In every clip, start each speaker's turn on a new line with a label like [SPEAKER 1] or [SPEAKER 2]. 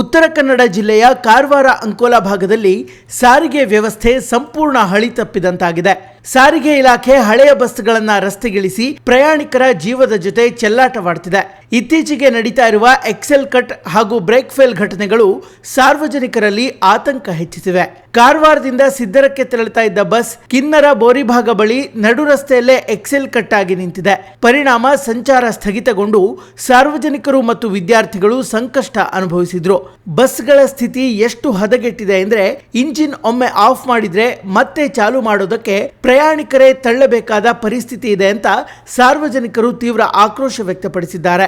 [SPEAKER 1] ಉತ್ತರ ಕನ್ನಡ ಜಿಲ್ಲೆಯ ಕಾರವಾರ ಅಂಕೋಲಾ ಭಾಗದಲ್ಲಿ ಸಾರಿಗೆ ವ್ಯವಸ್ಥೆ ಸಂಪೂರ್ಣ ಹಳಿ ತಪ್ಪಿದಂತಾಗಿದೆ. ಸಾರಿಗೆ ಇಲಾಖೆ ಹಳೆಯ ಬಸ್ಗಳನ್ನ ರಸ್ತೆಗಿಳಿಸಿ ಪ್ರಯಾಣಿಕರ ಜೀವದ ಜೊತೆ ಚೆಲ್ಲಾಟವಾಡ್ತಿದೆ. ಇತ್ತೀಚೆಗೆ ನಡೀತಾ ಇರುವ ಎಕ್ಸೆಲ್ ಕಟ್ ಹಾಗೂ ಬ್ರೇಕ್ ಫೇಲ್ ಘಟನೆಗಳು ಸಾರ್ವಜನಿಕರಲ್ಲಿ ಆತಂಕ ಹೆಚ್ಚಿಸಿವೆ. ಕಾರವಾರದಿಂದ ಸಿದ್ದರಕ್ಕೆ ತೆರಳುತ್ತಾ ಇದ್ದ ಬಸ್ ಕಿನ್ನರ ಬೋರಿಭಾಗ ಬಳಿ ನಡು ರಸ್ತೆಯಲ್ಲೇ ಎಕ್ಸೆಲ್ ಕಟ್ ಆಗಿ ನಿಂತಿದೆ. ಪರಿಣಾಮ ಸಂಚಾರ ಸ್ಥಗಿತಗೊಂಡು ಸಾರ್ವಜನಿಕರು ಮತ್ತು ವಿದ್ಯಾರ್ಥಿಗಳು ಸಂಕಷ್ಟ ಅನುಭವಿಸಿದ್ರು. ಬಸ್ಗಳ ಸ್ಥಿತಿ ಎಷ್ಟು ಹದಗೆಟ್ಟಿದೆ ಅಂದ್ರೆ ಇಂಜಿನ್ ಒಮ್ಮೆ ಆಫ್ ಮಾಡಿದ್ರೆ ಮತ್ತೆ ಚಾಲು ಮಾಡೋದಕ್ಕೆ ಪ್ರಯಾಣಿಕರೇ ತಳ್ಳಬೇಕಾದ ಪರಿಸ್ಥಿತಿ ಇದೆ ಅಂತ ಸಾರ್ವಜನಿಕರು ತೀವ್ರ ಆಕ್ರೋಶ ವ್ಯಕ್ತಪಡಿಸಿದ್ದಾರೆ.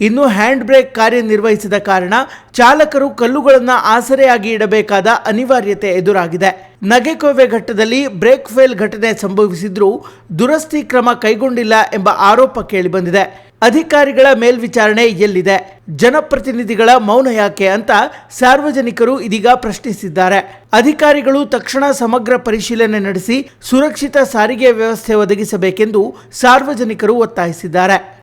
[SPEAKER 1] ಇನ್ನು ಹ್ಯಾಂಡ್ ಬ್ರೇಕ್ ಕಾರ್ಯನಿರ್ವಹಿಸಿದ ಕಾರಣ ಚಾಲಕರು ಕಲ್ಲುಗಳನ್ನು ಆಸರೆಯಾಗಿ ಇಡಬೇಕಾದ ಅನಿವಾರ್ಯತೆ ಎದುರಾಗಿದೆ. ನಗೆಕೋವೆ ಘಟ್ಟದಲ್ಲಿ ಬ್ರೇಕ್ ಫೇಲ್ ಘಟನೆ ಸಂಭವಿಸಿದ್ರೂ ದುರಸ್ತಿ ಕ್ರಮ ಕೈಗೊಂಡಿಲ್ಲ ಎಂಬ ಆರೋಪ ಕೇಳಿಬಂದಿದೆ. ಅಧಿಕಾರಿಗಳ ಮೇಲ್ವಿಚಾರಣೆ ಎಲ್ಲಿದೆ? ಜನಪ್ರತಿನಿಧಿಗಳ ಮೌನ ಯಾಕೆ ಅಂತ ಸಾರ್ವಜನಿಕರು ಇದೀಗ ಪ್ರಶ್ನಿಸಿದ್ದಾರೆ. ಅಧಿಕಾರಿಗಳು ತಕ್ಷಣ ಸಮಗ್ರ ಪರಿಶೀಲನೆ ನಡೆಸಿ ಸುರಕ್ಷಿತ ಸಾರಿಗೆ ವ್ಯವಸ್ಥೆ ಒದಗಿಸಬೇಕೆಂದು ಸಾರ್ವಜನಿಕರು ಒತ್ತಾಯಿಸಿದ್ದಾರೆ.